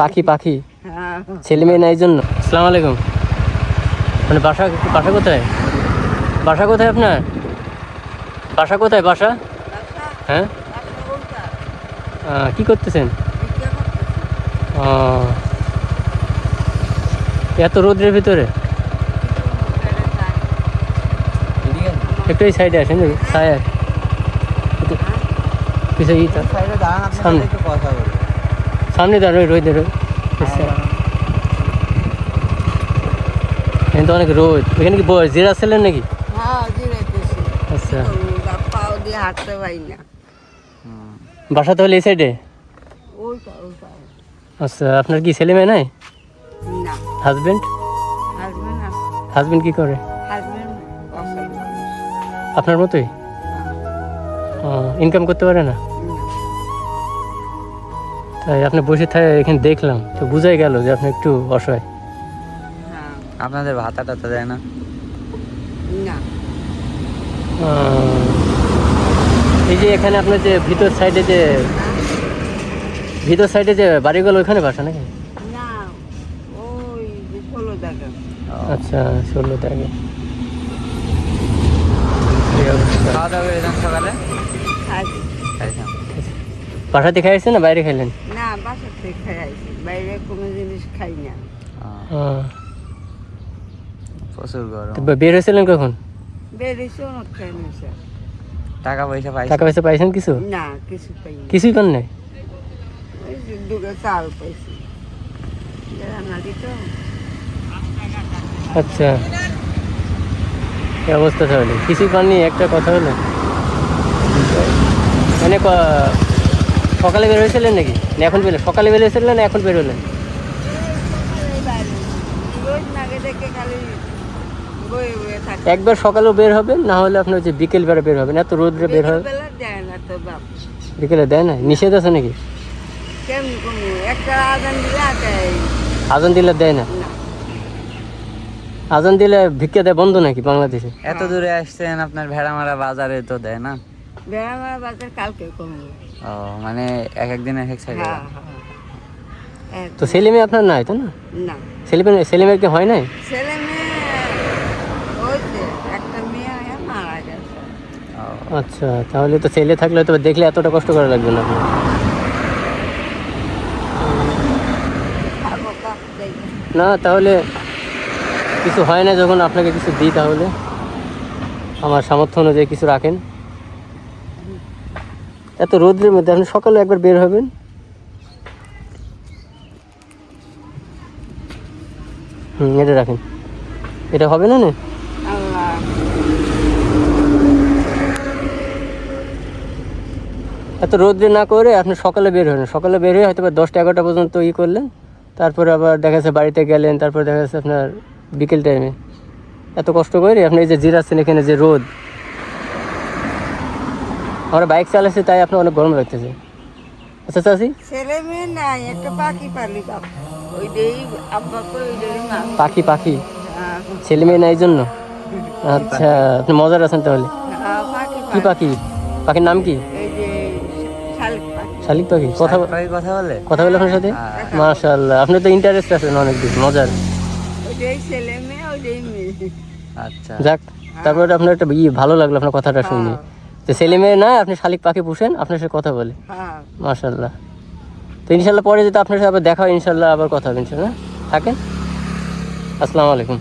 পাখি পাখি হ্যাঁ। ছেলে মেয়ে নাই জন্য? আসসালামু আলাইকুম। মানে বাসা বাসা কোথায়? বাসা কোথায় আপনার? বাসা কোথায় বাসা? হ্যাঁ? কি করতেছেন? ও, এত রোদ্রের ভিতরে? একটু এই সাইডে আসেন ছায়া। ই দাঁড়ান আপনার সামনে। সামনে দাঁড়ো ওই রোদের এখানে তো অনেক রোদ এখানে কি জিরা ছিলেন নাকি? হ্যাঁ আচ্ছা। বাসা তাহলে এই সাইডে আচ্ছা আপনার কি ছেলে মেয়ে নাই? হাজবেন্ড হাজবেন্ড কি করে? আপনার মতোই? ইনকাম করতে পারে না? তাই আপনি বসে থাকে এখানে দেখলাম তো বুঝাই গেল যে আপনি একটু অসহায়। হ্যাঁ। আপনাদের ভাতা টাতা দেয় না। এই যে এখানে আপনার যে ভিতর সাইডে যে ভিতর সাইডে যে বাড়িগুলো ওইখানে বাসা নাকি? আচ্ছা ষোলো টাকা। খাওয়া দাওয়া করেছেন সকালে বাসাতে না বাইরে খাইলেন? না থেকে খাই আইছি বাইরে কোনো জিনিস খাই না। প্রচুর গরম। বের হয়েছিলেন কখন? বেরিয়েছে অনেক খাই নিছে টাকা পয়সা পাইছেন? টাকা পয়সা পাইছেন কিছু? না কিছু পাই কিছুই পান নাই? দুটো চাল পাইছি। আচ্ছা। অবস্থা তাহলে? কিছুই পাননি একটা কথা হলো। মানে সকালে বের হয়েছিলেন নাকি? না এখন বের সকালে বের হয়েছিলেন না এখন বের হলেন? এই বাইরে। রোজ নাগে দেখে খালি বয়ে বয়ে থাকে একবার সকালেও বের হবেন না হলে আপনার যে বিকেল বেলা বের হবেন এত রোদ্রে বের হবে বিকেলে দেয় না নিষেধ আছে নাকি? আজান দিলে দেয় না। আজান দিলে ভিক্ষা দেয় বন্ধ নাকি বাংলাদেশে? এত দূরে আসছেন আপনার ভেড়ামারা বাজারে তো দেয় না? বেড়া মারা বাজার কালকে কমু ও মানে এক একদিন এক এক সাইডে? হ্যাঁ হ্যাঁ তো ছেলে মেয়ে আপনার নাই তাই না? না। ছেলে মেয়ে ছেলে মেয়ের কি হয় নাই? ছেলে মেয়ে একটা মেয়ে হয়ে মারা গেছে। আচ্ছা তাহলে তো ছেলে থাকলে তো দেখলে এতটা কষ্ট করা লাগবে না আপনার। না তাহলে কিছু হয় না যখন আপনাকে কিছু দিই তাহলে? আমার সামর্থ্য অনুযায়ী কিছু রাখেন। এত রোদ্রের মধ্যে আপনি সকালে একবার বের হবেন। হুম এটা রাখেন। এটা হবে না না? এত রোদ্রে না করে আপনি সকালে বের হবেন। সকালে বের হয়ে হয়তো দশটা এগারোটা পর্যন্ত ই করলেন। তারপরে আবার দেখা যাচ্ছে বাড়িতে গেলেন তারপর দেখা যাচ্ছে আপনার বিকেল টাইমে এত কষ্ট করে আপনি এই যে জিরাচ্ছেন এখানে যে রোদ। আমরা বাইক চালাচ্ছি তাই আপনার অনেক গরম লাগতেছে। আচ্ছা চাষি ছেলে মেয়ে নাই একটা পাখি পালি মা। পাখি পাখি? হ্যাঁ, ছেলে মেয়ে নাই জন্য? আচ্ছা আপনি মজার আছেন তাহলে। হ্যাঁ, পাখি কি পাখি পাখি? পাখির নাম কি? শালিক পাখি। শালিক পাখি। কথা কথা বলে? কথা বলে আপনার সাথে? হ্যাঁ। মাশাল্লাহ আপনি তো ইন্টারেস্ট আছেন অনেক বেশি মজার। ওইটাই ছেলে মেয়ে ওইটাই মেয়ে। আচ্ছা। যাক তারপরে আপনার একটা ইয়ে ভালো লাগল আপনার কথাটা শুনে। তো ছেলে মেয়ে না আপনি শালিক পাখি পুষেন আপনার সাথে কথা বলে। হ্যাঁ। মাশাল্লাহ তো ইনশাল্লাহ পরে যেতে আপনার সাথে আবার দেখা হয় ইনশাল্লাহ আবার কথা হবে ইনশাল্লাহ থাকেন? আসসালামু আলাইকুম।